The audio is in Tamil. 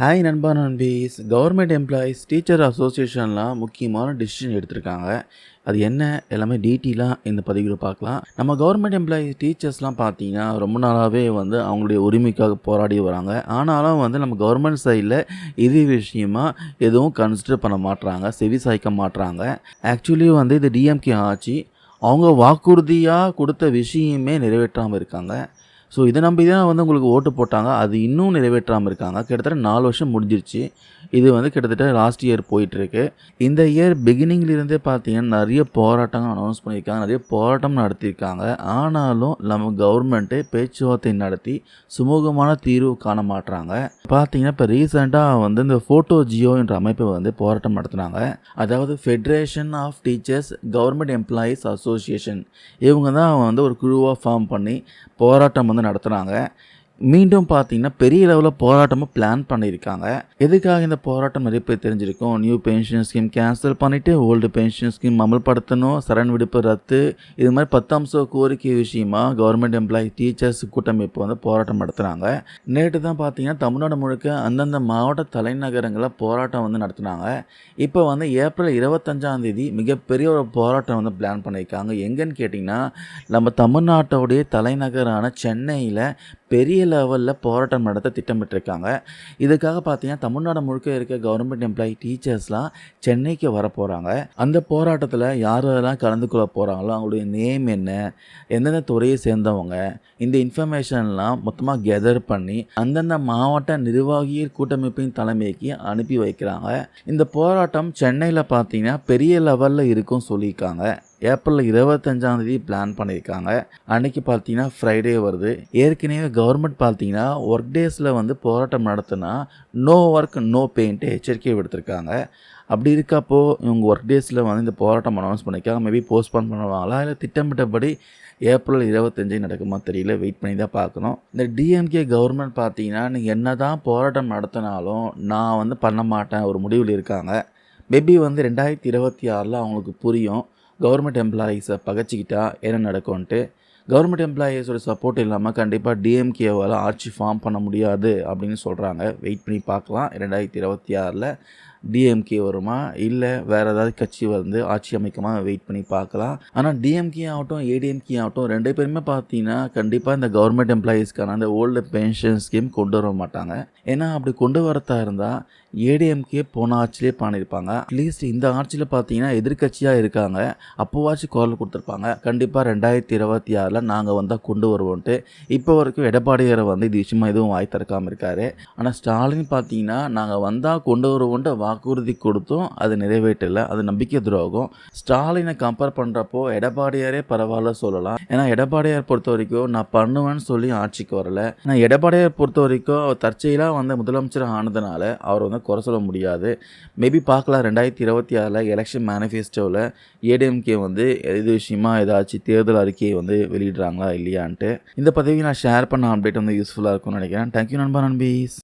ஹாய் நண்பா நண்பீஸ். கவர்மெண்ட் எம்ப்ளாயீஸ் டீச்சர் அசோசியேஷன்லாம் முக்கியமான டிசிஷன் எடுத்திருக்காங்க. அது என்ன? எல்லாமே டீட்டெயிலாக இந்த பதிவில் பார்க்கலாம். நம்ம கவர்மெண்ட் எம்ப்ளாயீஸ் டீச்சர்ஸ்லாம் பார்த்தீங்கன்னா ரொம்ப நாளாகவே வந்து அவங்களுடைய உரிமைக்காக போராடி வராங்க. ஆனாலும் வந்து நம்ம கவர்மெண்ட் சைடில் இது விஷயமா எதுவும் கன்சிடர் பண்ண மாட்டுறாங்க செவி சாய்க்க மாட்றாங்க. ஆக்சுவலி வந்து இது டிஎம்கே ஆட்சி. அவங்க வாக்குறுதியாக கொடுத்த விஷயமே நிறைவேற்றாமல் இருக்காங்க. ஸோ இதை நம்பி தான் வந்து உங்களுக்கு ஓட்டு போட்டாங்க. அது இன்னும் நிறைவேற்றாமல் இருக்காங்க. கிட்டத்தட்ட நாலு வருஷம் முடிஞ்சிருச்சு. இது வந்து கிட்டத்தட்ட லாஸ்ட் இயர் போயிட்டுருக்கு. இந்த இயர் பிகினிங்லேருந்தே பார்த்தீங்கன்னா நிறைய போராட்டங்கள் அனௌன்ஸ் பண்ணியிருக்காங்க. நிறைய போராட்டம் நடத்தியிருக்காங்க. ஆனாலும் நம்ம கவர்மெண்ட்டு பேச்சுவார்த்தை நடத்தி சுமூகமான தீர்வு காண மாட்டுறாங்க பார்த்தீங்கன்னா இப்போ ரீசெண்டாக வந்து இந்த ஃபோட்டோ ஜியோ என்ற அமைப்பை வந்து போராட்டம் நடத்துனாங்க. அதாவது federation of teachers government employees association இவங்க தான் வந்து ஒரு குழுவாக ஃபார்ம் பண்ணி போராட்டம் வந்து நடத்துனாங்க. மீண்டும் பார்த்தீங்கன்னா பெரிய லெவலில் போராட்டமும் பிளான் பண்ணியிருக்காங்க. எதுக்காக இந்த போராட்டம் நிறைய பேர் தெரிஞ்சிருக்கும்? நியூ பென்ஷன் ஸ்கீம் கேன்சல் பண்ணிவிட்டு ஓல்டு பென்ஷன் ஸ்கீம் அமல்படுத்தணும் சரண் விடுப்பு ரத்து. இது மாதிரி பத்தாம்ச கோரிக்கை விஷயமா கவர்மெண்ட் எம்ப்ளாயி டீச்சர்ஸ் கூட்டமைப்பு வந்து போராட்டம் நடத்துகிறாங்க நேற்று தான் பார்த்தீங்கன்னா தமிழ்நாடு முழுக்க அந்தந்த மாவட்ட தலைநகரங்களில் போராட்டம் வந்து நடத்துனாங்க. இப்போ வந்து ஏப்ரல் இருபத்தஞ்சாம் தேதி மிகப்பெரிய ஒரு போராட்டம் வந்து பிளான் பண்ணியிருக்காங்க. எங்கன்னு கேட்டிங்கன்னா நம்ம தமிழ்நாட்டோடைய தலைநகரான சென்னையில் பெரிய லெவலில் போராட்டம் நடத்த திட்டமிட்டிருக்காங்க. இதுக்காக பார்த்தீங்கன்னா தமிழ்நாடு முழுக்க இருக்க கவர்மெண்ட் எம்ப்ளாயி டீச்சர்ஸ்லாம் சென்னைக்கு வர போகிறாங்க அந்த போராட்டத்தில் யார் யாரெல்லாம் கலந்து கொள்ள போகிறாங்களோ அவங்களுடைய நேம் என்ன எந்தெந்த துறையை சேர்ந்தவங்க இந்த இன்ஃபர்மேஷன்லாம் மொத்தமாக கெதர் பண்ணி அந்தந்த மாவட்ட நிர்வாகியர் கூட்டமைப்பின் தலைமைக்கு அனுப்பி வைக்கிறாங்க. இந்த போராட்டம் சென்னையில் பார்த்தீங்கன்னா பெரிய லெவலில் இருக்கும் சொல்லியிருக்காங்க. ஏப்ரல் இருபத்தஞ்சாந்தேதி பிளான் பண்ணியிருக்காங்க. அன்னைக்கு பார்த்தீங்கன்னா ஃப்ரைடே வருது. ஏற்கனவே கவர்மெண்ட் பார்த்தீங்கன்னா ஒர்க் டேஸில் வந்து போராட்டம் நடத்தினா நோ ஒர்க் நோ பெயிண்ட்டு எச்சரிக்கை விடுத்திருக்காங்க. அப்படி இருக்கப்போ இவங்க ஒர்க் டேஸில் வந்து இந்த போராட்டம் அனௌன்ஸ் பண்ணியிருக்காங்க. மேபி போஸ்ட்போன் பண்ணுவாங்களா? இல்லை திட்டமிட்டபடி ஏப்ரல் இருபத்தஞ்சு நடக்குமா தெரியல. வெயிட் பண்ணி தான் பார்க்கணும். இந்த டிஎம்கே கவர்மெண்ட் பார்த்தீங்கன்னா நீங்கள் என்ன தான் போராட்டம் நடத்தினாலும் நான் வந்து பண்ண மாட்டேன். ஒரு முடிவில் இருக்காங்க. மேபி வந்து ரெண்டாயிரத்தி இருபத்தி ஆறில் அவங்களுக்கு புரியும். கவர்மெண்ட் எம்ப்ளாயீஸை பகச்சிக்கிட்டால் என்ன நடக்கும்ன்ட்டு கவர்மெண்ட் எம்ப்ளாயீஸோட சப்போர்ட் இல்லாமல் கண்டிப்பாக டிஎம்கேவால் ஆட்சி ஃபார்ம் பண்ண முடியாது அப்படின்னு சொல்கிறாங்க வெயிட் பண்ணி பார்க்கலாம். ரெண்டாயிரத்தி இருபத்தி ஆறில் டிஎம்கே வருமா? இல்லை வேறு ஏதாவது கட்சி வந்து ஆட்சி அமைக்கமாக வெயிட் பண்ணி பார்க்கலாம். ஆனால் டிஎம்கே ஆகட்டும் ஏடிஎம்கே ஆகட்டும் ரெண்டு பேருமே பார்த்தீங்கன்னா கண்டிப்பாக இந்த கவர்மெண்ட் எம்ப்ளாயீஸ்க்கான அந்த ஓல்டு பென்ஷன் ஸ்கீம் கொண்டு வர மாட்டாங்க. ஏன்னா அப்படி கொண்டு வரதா இருந்தால் ஏடிஎம்கே போன ஆட்சியிலே பண்ணியிருப்பாங்க அட்லீஸ்ட் இந்த ஆட்சியில் பார்த்தீங்கன்னா எதிர்கட்சியாக இருக்காங்க. அப்போவாச்சும் குரல் கொடுத்துருப்பாங்க. கண்டிப்பாக ரெண்டாயிரத்தி இருபத்தி ஆறில் நாங்கள் வந்தால் கொண்டு வருவோன்ட்டு. இப்போ வரைக்கும் எடப்பாடியார் வந்து இது விஷயமா எதுவும் வாய் திறக்காமல் இருக்காரு. ஆனால் ஸ்டாலின் பார்த்தீங்கன்னா நாங்கள் வந்தால் கொண்டு வருவோன்ட்டு வாக்குறுதி கொடுத்தும் அது நிறைவேற்றலை. அது நம்பிக்கை துரோகம். ஸ்டாலினை கம்பேர் பண்ணுறப்போ எடப்பாடியாரே பரவாயில்ல சொல்லலாம். ஏன்னா எடப்பாடியார் பொறுத்த வரைக்கும் நான் பண்ணுவேன்னு சொல்லி ஆட்சிக்கு வரல. ஆனால் எடப்பாடியார் பொறுத்த வரைக்கும் அவர் தற்செயலாக வந்து முதலமைச்சர் ஆனதுனால அவர் வந்து குறை சொல்ல முடியாது. மேபி பார்க்கலாம். ரெண்டாயிரத்தி இருபத்தி ஆறில் எலெக்ஷன் மேனிஃபெஸ்டோவில் ஏடிஎம்கே வந்து இது விஷயமா ஏதாச்சும் தேர்தல் அறிக்கையை வந்து வெளியிடுறாங்களா இல்லையான்ட்டு. இந்த பதவி நான் ஷேர் பண்ண அப்டேட் வந்து யூஸ்ஃபுல்லாக இருக்கும்னு நினைக்கிறேன். தேங்க்யூ நண்பா நண்பீஸ்.